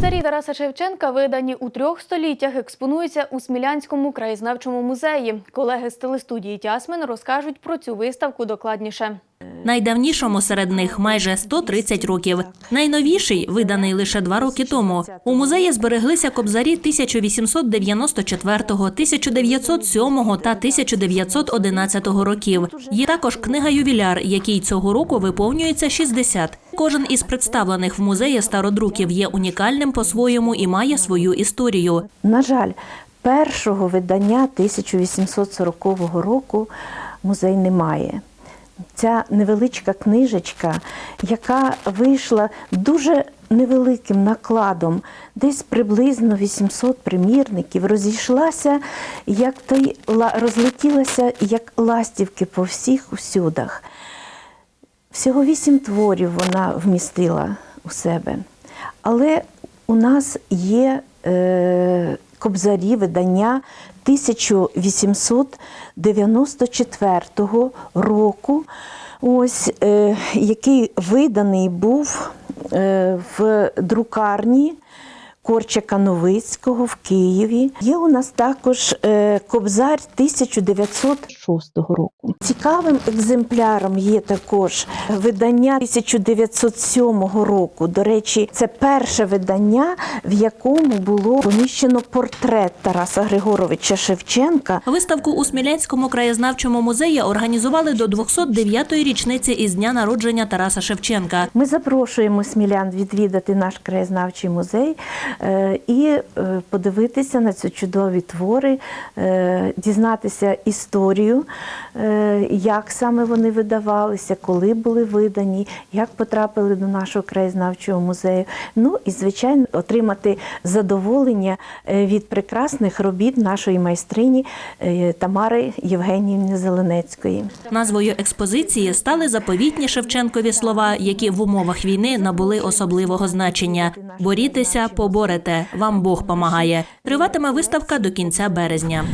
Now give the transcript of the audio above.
Кобзарі Тараса Шевченка, видані у трьох століттях, експонуються у Смілянському краєзнавчому музеї. Колеги з телестудії Тясмин розкажуть про цю виставку докладніше. Найдавнішому серед них майже 130 років. Найновіший, виданий лише два роки тому. У музеї збереглися кобзарі 1894, 1907 та 1911 років. Є також книга ювіляр, який цього року виповнюється 60. Кожен із представлених в музеї стародруків є унікальним по-своєму і має свою історію. На жаль, першого видання 1840 року музей не має. Ця невеличка книжечка, яка вийшла дуже невеликим накладом, десь приблизно 800 примірників, розійшлася, як той розлетілася як ластівки по всіх усюдах. Всього вісім творів вона вмістила у себе. Але у нас є е, кобзарі видання 1894 року, ось, е, який виданий був е, в друкарні. Корчака Новицького в Києві. Є у нас також е, кобзар 1906 року. Цікавим екземпляром є також видання 1907 року. До речі, це перше видання, в якому було поміщено портрет Тараса Григоровича Шевченка. Виставку у Смілянському краєзнавчому музеї організували до 209-ї річниці із дня народження Тараса Шевченка. Ми запрошуємо смілян відвідати наш краєзнавчий музей і е, подивитися на ці чудові твори, е, дізнатися історію, е, як саме вони видавалися, коли були видані, як потрапили до нашого краєзнавчого музею. Ну і, звичайно, отримати задоволення е, від прекрасних робіт нашої майстрині е, Тамари Євгенівни Зеленецької. Назвою експозиції стали заповітні Шевченкові слова, які в умовах війни набули особливого значення: борітеся, поборете. Вам Бог помагає. Триватиме виставка до кінця березня.